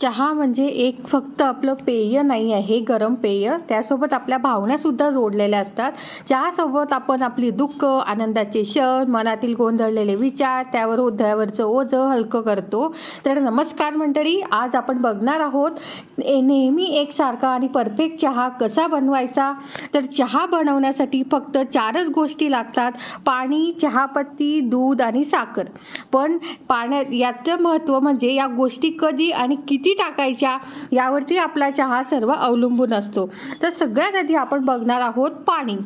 चहा म्हणजे एक फक्त आपलं पेय नाही आहे गरम पेय. त्यासोबत आपल्या भावनासुद्धा जोडलेल्या असतात. चहासोबत आपण आपली दुःख आनंदाचे क्षण मनातील गोंधळलेले विचार त्यावर उद्यावरचं ओझं हलकं करतो. तर नमस्कार मंडळी आज आपण बघणार आहोत नेहमी एकसारखा आणि परफेक्ट चहा कसा बनवायचा? तर चहा बनवण्यासाठी फक्त चारच गोष्टी लागतात पाणी चहापत्ती दूध आणि साखर. पण पाण्यात याचं महत्त्व म्हणजे या गोष्टी कधी आणि किती टाकायच्या यावरती आपला चहा सर्व अवलंबून असतो. तर सगळ्यात आधी आपण बघणार आहोत पाणी.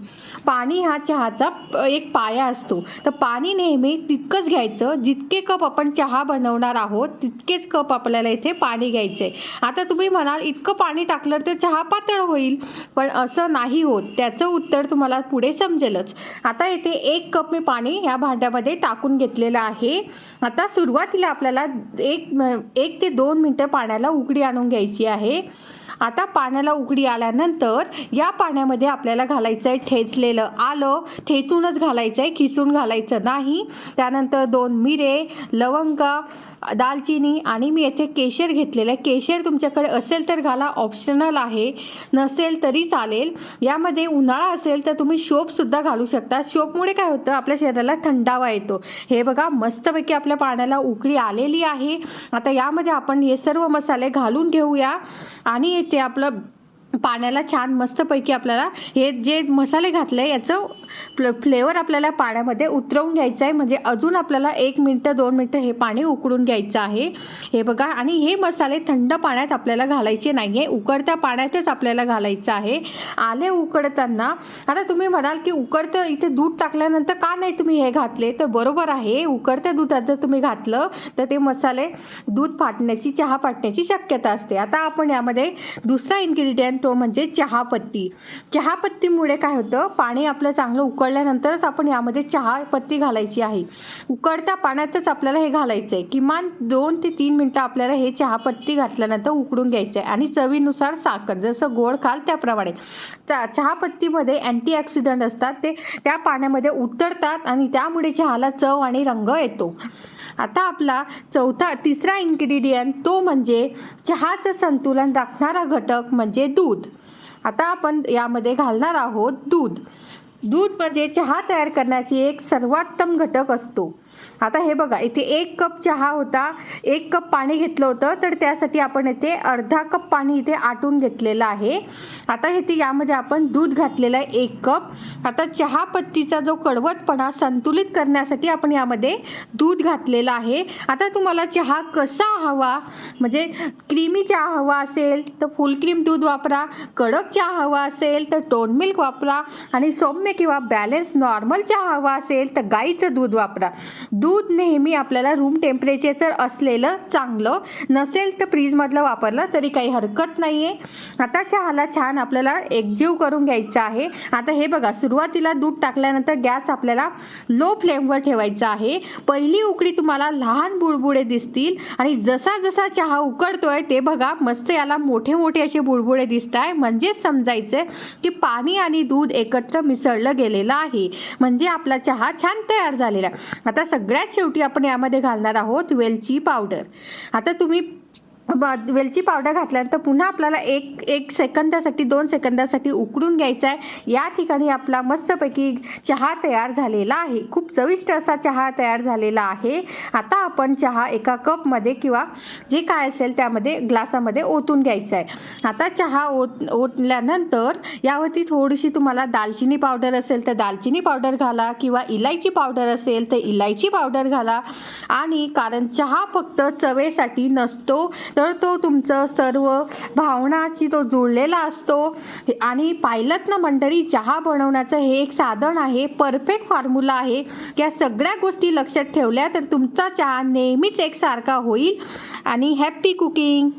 पाणी हा चहाचा एक पाया असतो. तर पाणी नेहमी तितकंच घ्यायचं जितके कप आपण चहा बनवणार आहोत तितकेच कप आपल्याला इथे पाणी घ्यायचं आहे आता तुम्ही म्हणाल इतकं पाणी टाकलं तर चहा पातळ होईल. पण असं नाही होत. त्याचं उत्तर तुम्हाला पुढे समजेलच. आता इथे एक कप मी पाणी ह्या भांड्यामध्ये टाकून घेतलेलं आहे. आता सुरुवातीला आपल्याला एक एक ते दोन मिनटं पाण्याला उकडी आणून घ्यायची आहे. आता पाण्याला उकडी आल्यानंतर या पाण्यामध्ये आपल्याला घालायचं आहे ठेचलेलं आलं. ठेचूनच घालायचं आहे खिसून घालायचं नाही. त्यानंतर दोन मिरे लवंग दालचिनी आणि मी येथे केशर घेतलेलं आहे. केशर तुमच्याकडे असेल तर घाला ऑप्शनल आहे. नसेल तरी चालेल. यामध्ये उन्हाळा असेल तर तुम्ही शोपसुद्धा घालू शकता. शोपमुळे काय होतं? आपल्या शरीराला थंडावा येतो. हे बघा मस्तपैकी आपल्या पाण्याला उकळी आलेली आहे. आता यामध्ये आपण हे सर्व मसाले घालून घेऊया. आणि ते आपलं पाण्याला छान मस्तपैकी आपल्याला हे जे मसाले घातले याचं फ्ल फ्लेवर आपल्याला पाण्यामध्ये उतरवून घ्यायचं आहे. म्हणजे अजून आपल्याला एक मिनटं दोन मिनटं हे पाणी उकळून घ्यायचं आहे. हे बघा आणि हे मसाले थंड पाण्यात आपल्याला घालायचे नाही आहे उकडत्या पाण्यातच आपल्याला घालायचं आहे. आले उकडताना आता तुम्ही म्हणाल की उकडतं इथे दूध टाकल्यानंतर का नाही तुम्ही हे घातले? तर बरोबर आहे. उकडत्या दुधात जर तुम्ही घातलं तर ते मसाले दूध फाटण्याची चहा फाटण्याची शक्यता असते. आता आपण यामध्ये दुसरा इन्ग्रेडियंट तो म्हणजे चहापत्ती. चहापत्तीमुळे काय होतं पाणी आपलं चांगलं उकळल्यानंतरच आपण यामध्ये चहापत्ती घालायची आहे. उकळत्या पाण्यातच आपल्याला हे घालायचं आहे किमान दोन ते तीन मिनटं आपल्याला हे चहापत्ती घातल्यानंतर उकडून घ्यायचं आहे आणि चवीनुसार साखर जसं गोड खाल त्याप्रमाणे. चा चहापत्तीमध्ये अँटीऑक्सिडंट असतात ते त्या पाण्यामध्ये उतरतात आणि त्यामुळे चहाला चव आणि रंग येतो. आता आपला चौथा तिसरा इन्ग्रेडियंट तो म्हणजे चहाचं संतुलन राखणारा घटक म्हणजे दूध. दूध. आता आपण यामध्ये घालणार आहोत दूध. दूध म्हणजे चहा तयार करण्याची एक सर्वोत्तम घटक असतो. आता हे बघा इथे एक कप चहा होता एक कप पाणी घेतलं होतं तर त्यासाठी आपण इथे अर्धा कप पाणी इथे आटून घेतलेलं आहे. आता इथे यामध्ये आपण दूध घातलेलं आहे एक कप. आता चहापत्तीचा जो कडवतपणा संतुलित करण्यासाठी आपण यामध्ये दूध घातलेलं आहे. आता तुम्हाला चहा कसा हवा म्हणजे क्रीमी चहा हवा असेल तर फुल क्रीम दूध वापरा. कडक चहा हवा असेल तर टोन मिल्क वापरा. आणि सौम्य किंवा बॅलन्स नॉर्मल चहा हवा असेल तर गाईचं दूध वापरा. दूध नेहमी आपल्याला रूम टेम्परेचर असलेलं चांगलं. नसेल तर फ्रीजमधलं वापरलं तरी काही हरकत नाही आहे आता चहाला छान आपल्याला एकजीव करून घ्यायचं आहे. आता हे बघा सुरुवातीला दूध टाकल्यानंतर गॅस आपल्याला लो फ्लेमवर ठेवायचा आहे. पहिली उकडी तुम्हाला लहान बुडबुडे दिसतील आणि जसा जसा चहा उकडतोय ते बघा मस्त याला मोठे मोठे असे बुडबुडे दिसत आहे म्हणजेच समजायचं की पाणी आणि दूध एकत्र मिसळलं गेलेलं आहे. म्हणजे आपला चहा छान तयार झालेला आहे. आता सगळ्यात शेवटी आपण यामध्ये घालणार आहोत वेलची पावडर. आता तुम्ही वेलची पावडर घातल्यानंतर पुन्हा आपल्याला एक एक सेकंदासाठी दोन सेकंदासाठी उकडून घ्यायचं आहे या ठिकाणी आपला मस्तपैकी चहा तयार झालेला आहे. खूप चविष्ट असा चहा तयार झालेला आहे. आता आपण चहा एका कपमध्ये किंवा जे काय असेल त्यामध्ये ग्लासामध्ये ओतून घ्यायचं आहे आता चहा ओत ओतल्यानंतर यावरती थोडीशी तुम्हाला दालचिनी पावडर असेल तर दालचिनी पावडर घाला किंवा इलायची पावडर असेल तर इलायची पावडर घाला. आणि कारण चहा फक्त चवेसाठी नसतो तर तर तो तुमचं सर्व भावनाची तो जुळलेला असतो. आणि पाहिलं ना मंडळी चहा बनवण्याचं हे एक साधन आहे परफेक्ट फॉर्म्युला आहे या सगळ्या गोष्टी लक्षात ठेवल्या तर तुमचा चहा नेहमीच एकसारखा होईल. आणि हॅप्पी कुकिंग!